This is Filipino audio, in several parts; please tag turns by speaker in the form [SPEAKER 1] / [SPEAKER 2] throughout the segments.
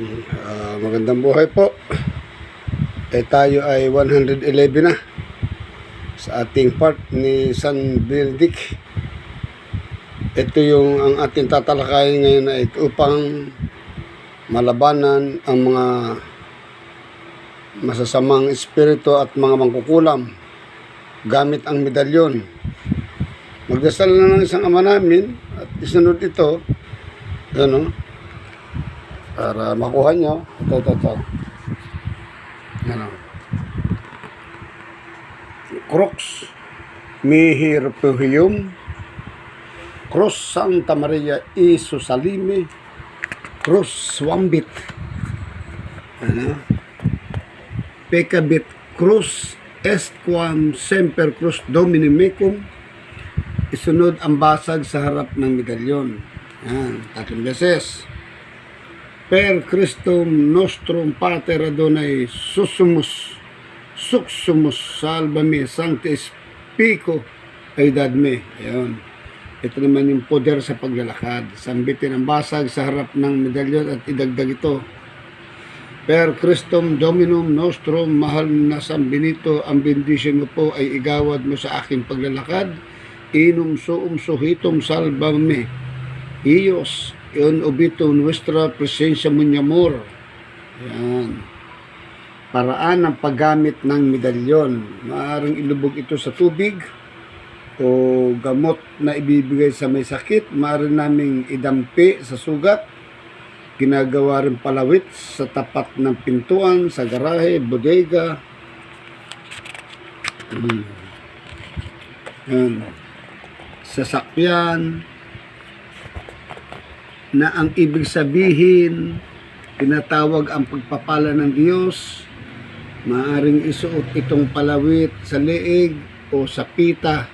[SPEAKER 1] Ah, magandang buhay po. Eh tayo ay 111 na sa ating part ni San Benedict. Ito yung ang ating tatalakayin ngayon ito upang malabanan ang mga masasamang espiritu at mga mangkukulam gamit ang medalyon. Magdasal na ng isang ama namin at isunod ito, ano, para makuha nyo. Ito, ito, ito. Ano. Crux mihi refugium Cruz Santa Maria Isusalime Cruz Swambit ano Pecabit Cruz est quam semper Cruz Domini mecum isunod ang basag sa harap ng medalyon. Yan tatlong beses Per Christum nostrum Pater Adonai susumus suxumus salvame sancti spico aidad me. Ayun. Ito naman yung poder sa paglalakad. Sambitin ang basag sa harap ng medalyon at idagdag ito. Per Christum Dominum Nostrum, mahal na San Benito, ang bendisyon mo po ay igawad mo sa aking paglalakad. Inum suum suhitum salvame. Iyos, yun ubito nuestra presensya mo amor. Yan. Paraan ng paggamit ng medalyon. Maaaring ilubog ito sa tubig o gamot na ibibigay sa may sakit. Maaari naming idampi sa sugat. Ginagawa rin palawit sa tapat ng pintuan, sa garahe, bodega. Mm. Yan. Sasakyan na ang ibig sabihin tinatawag ang pagpapala ng Diyos. Maaring isuot itong palawit sa leeg o sa pita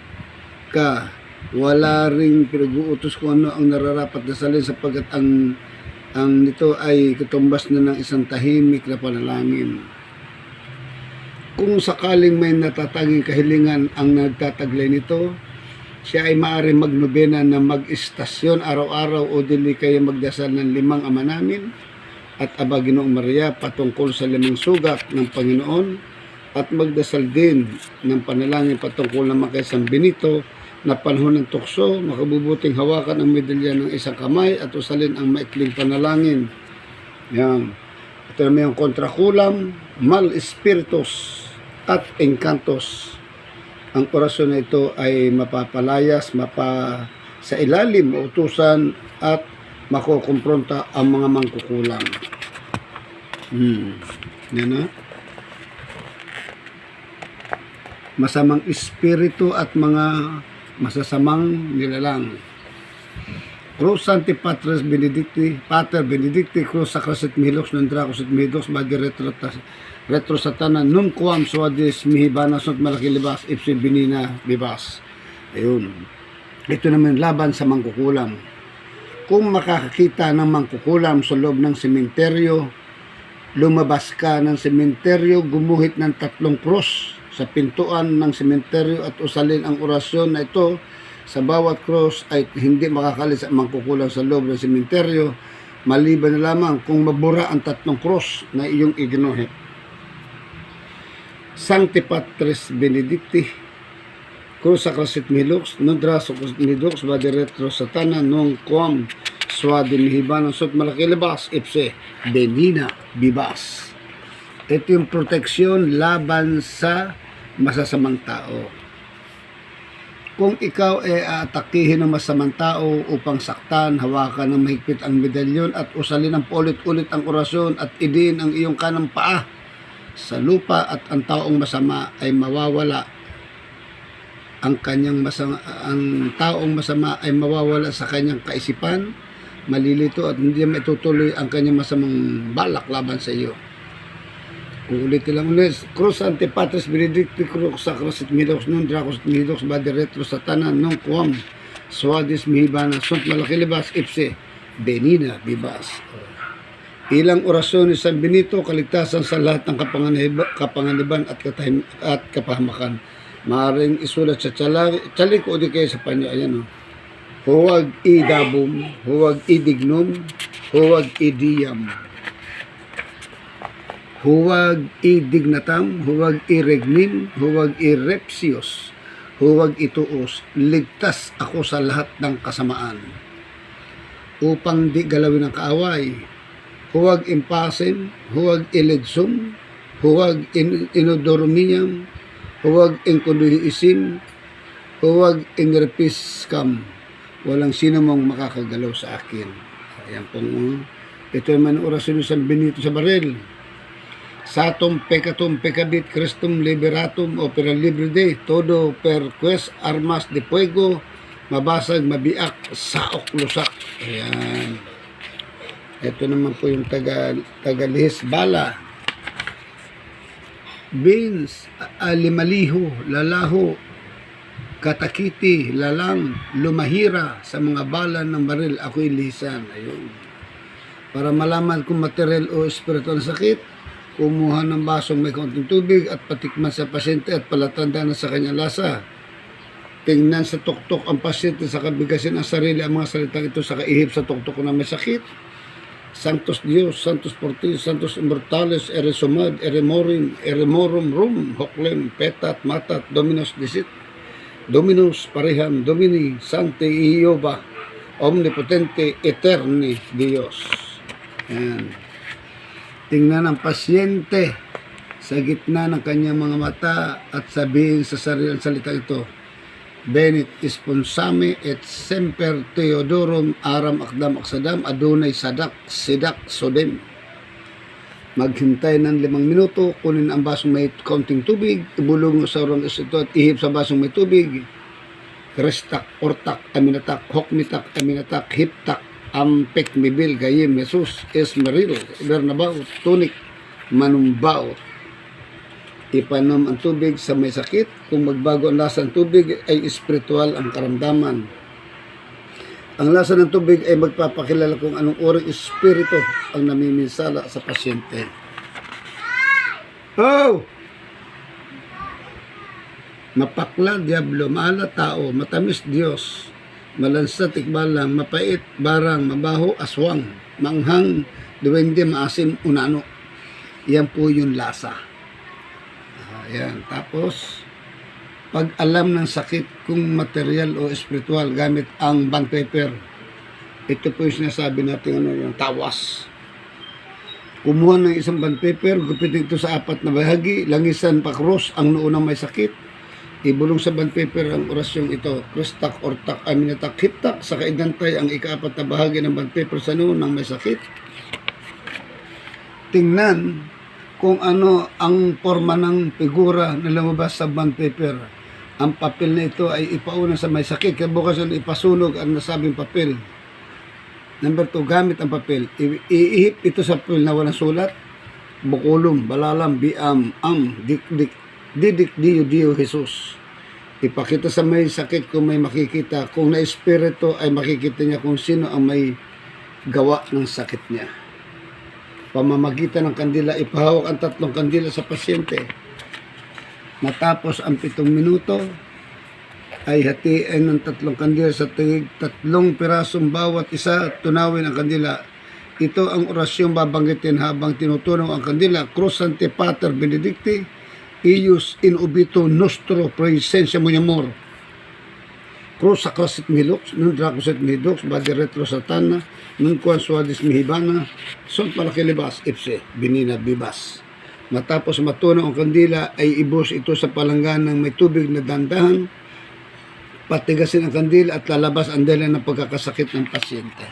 [SPEAKER 1] ka. Wala ring pinag-uutos kung ano ang nararapat na salin sapagkat ang ang nito ay katumbas na ng isang tahimik na panalangin. Kung sakaling may natatanging kahilingan ang nagtataglay nito siya ay maaari magnobena na mag-istasyon araw-araw o dili kayo magdasal ng limang ama namin at Aba Ginoong Maria patungkol sa limang sugat ng Panginoon at magdasal din ng panalangin patungkol naman kay San Benito na panahon ng tukso, makabubuting hawakan ang medalya ng isang kamay at usalin ang maikling panalangin. Yan. Ito naman yung kontrakulam, mal espiritus at encantos ang orasyon na ito ay mapapalayas, mapa sa ilalim utusan at makukumpronta ang mga mangkukulam. Hmm. Yan na. Masamang espiritu at mga masasamang nilalang. Cruz Santi Patres Benedicti, Pater Benedicti, Cruz Sacrasit Milox, Nandracos at Midox, Badi Retro, retro Satana, Num Quam Suadis, Mihibana, Sunt Malaki Libas, Ipsi Binina, Bibas. Ayun. Ito naman laban sa mangkukulam. Kung makakakita ng mangkukulam sa loob ng sementeryo, lumabas ka ng sementeryo, gumuhit ng tatlong cross sa pintuan ng sementeryo at usalin ang orasyon na ito sa bawat cross ay hindi makakalis ang mangkukulam sa loob ng sementeryo maliban na lamang kung mabura ang tatlong cross na iyong iginuhit. Sancti Patris Benedicti Cruz Sacrasit Milux, Nudra Sacrasit Milux, Badi Retro Satana, Nung Quam, Swadi Mihibana, Sot Malakilabas, Ipse, Benina, Bibas. Ito yung proteksyon laban sa masasamang tao. Kung ikaw ay aatakihin ng masamang tao upang saktan, hawakan ng mahigpit ang medalyon at usalin ng paulit-ulit ang orasyon at idiin ang iyong kanang paa sa lupa at ang taong masama ay mawawala. Ang kanyang masama, ang taong masama ay mawawala sa kanyang kaisipan, malilito at hindi maitutuloy ang kanyang masamang balak laban sa iyo. Kung ulitin lang ulit, Cruz Antipatris Benedicti Cruz Sacros at Midox Nun Dracos at Midox Badi Retro Satana Nung Kuam Suadis Mihibana Sunt Malaki Libas Ipse Benina Bibas Ilang orasyon ni San Benito kaligtasan sa lahat ng kapanganiban, at, katahim, at kapahamakan. Maaring isulat sa tsalik, tsalik o di kayo sa panyo. Ayan o. Huwag idabum, huwag idignum, huwag idiyam. huwag idignatam, huwag iregnim, huwag irepsios, huwag ituos, ligtas ako sa lahat ng kasamaan. Upang di galawin ang kaaway, huwag impasin, huwag ilitsum, huwag in, inodormiyam, huwag inkuduhiisim, huwag inrepiskam. Walang sino mong makakagalaw sa akin. Ayan pong, ito ang orasyon San Benito sa baril. Satum peccatum peccabit Christum liberatum opera libre de todo per quest armas de fuego mabasag mabiak saok lusak ayan ito naman po yung taga tagalihis bala beans alimaliho lalaho katakiti lalang lumahira sa mga bala ng baril ako'y lisan ayun para malaman kung material o espiritual sakit kumuha ng basong may konting tubig at patikman sa pasyente at palatandaan na sa kanyang lasa. Tingnan sa tuktok ang pasyente sa kabigasin ng sarili ang mga salitang ito sa kaihip sa tuktok na may sakit. Santos Dios, Santos Portis, Santos Immortales, Eresumad, Eremorim, Eremorum Rum, Hoklem, Petat, Matat, Dominos Disit, Dominus Pareham, Domini, Sancte Iova, Omnipotente, Eterni Dios. Yan. Tingnan ang pasyente sa gitna ng kanyang mga mata at sabihin sa sarili ang salita ito, Benit isponsame et semper Theodorum aram akdam aksadam adunay sadak sidak sodem. Maghintay ng limang minuto, kunin ang basong may kaunting tubig, ibulong sa urang ito at ihip sa basong may tubig. Kristak, ortak, aminatak, hokmitak, aminatak, hiptak, ampek mibil gayim Jesus esmeril bernabaut tunik manumbaut ipanom ang tubig sa may sakit kung magbago ang lasa ng tubig ay espiritual ang karamdaman ang lasa ng tubig ay magpapakilala kung anong uri espiritu ang namiminsala sa pasyente oh mapakla diablo maala tao matamis Diyos malansat ikbalang, mapait, barang, mabaho, aswang, manghang, duwende, maasim, unano. Yan po yung lasa. Ayan. Tapos, pag alam ng sakit kung material o espiritual gamit ang bond paper, ito po yung sinasabi natin ano, yung tawas. Kumuha ng isang bond paper, gupitin ito sa apat na bahagi, langisan pa cross ang noon may sakit, Ibulong sa bond paper ang orasyong ito, kristak, ortak, aminatak, hiptak, sa kaidantay ang ikaapat na bahagi ng bond paper sa noon ng may sakit. Tingnan kung ano ang forma ng figura na lumabas sa bond paper. Ang papel na ito ay ipauna sa may sakit, kaya bukas ang ipasunog ang nasabing papel. Number 2, gamit ang papel. Iihip ito sa papel na walang sulat. Bukulum, balalam, biam, am, dik, dik, didik diyo diyo Jesus. Ipakita sa may sakit kung may makikita. Kung na espiritu ay makikita niya kung sino ang may gawa ng sakit niya. Pamamagitan ng kandila, ipahawak ang tatlong kandila sa pasyente. Matapos ang pitong minuto, ay hatiin ng tatlong kandila sa tigig, tatlong pirasong bawat isa, tunawin ang kandila. Ito ang orasyong babanggitin habang tinutunaw ang kandila. Cruzante Pater Benedicti, ius in obito nostro praesentia munyamor. Cruz sacrasit milox, nun dracoset midox, badi retro satana, nun kuan suadis mihibana, son palakilibas, ipse, binina bibas. Matapos matunaw ang kandila, ay ibos ito sa palanggan ng may tubig na dandahan, patigasin ang kandila at lalabas ang dala ng pagkakasakit ng pasyente.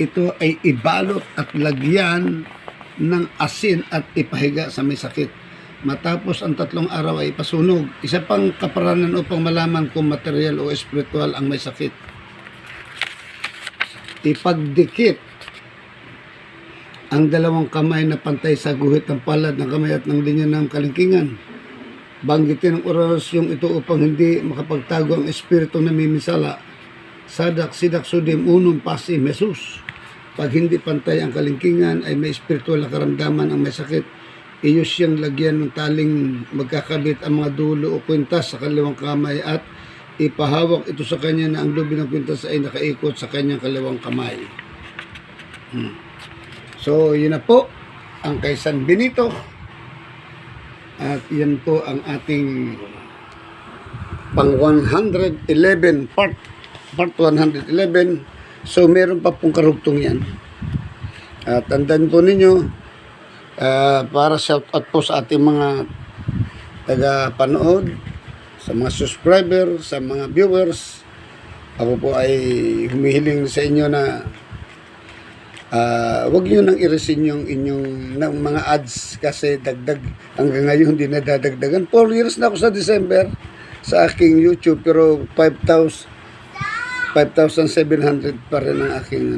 [SPEAKER 1] Ito ay ibalot at lagyan ng asin at ipahiga sa may sakit matapos ang tatlong araw ay ipasunog. Isa pang kaparanan upang malaman kung material o espiritual ang may sakit. Ipagdikit ang dalawang kamay na pantay sa guhit ng palad ng kamay at ng linya ng kalingkingan. Banggitin ang orasyong ito upang hindi makapagtago ang espiritu na miminsala. Sadak, sidak, sudim, unong, pasi, mesus. Pag hindi pantay ang kalingkingan ay may espiritual na karamdaman ang may sakit iyo siyang lagyan ng taling magkakabit ang mga dulo o kwintas sa kaliwang kamay at ipahawak ito sa kanya na ang lubi ng kwintas ay nakaikot sa kanyang kaliwang kamay. Hmm. So, yun na po. ang kay San Benito. At yan po ang ating pang 111 part part 111 so meron pa pong karugtong yan at tandaan po ninyo ah, para shout out po sa ating mga taga panood sa mga subscriber sa mga viewers. Ako po ay humihiling sa inyo na ah wag niyo nang i-resign yung inyong ng mga ads kasi dagdag hanggang ngayon hindi nadadagdagan. 4 years na ako sa December sa aking YouTube pero 5,000 5,700 pa rin ang aking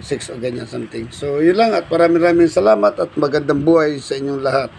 [SPEAKER 1] 6 o ganyan something. So, yun lang at maraming maraming salamat at magandang buhay sa inyong lahat.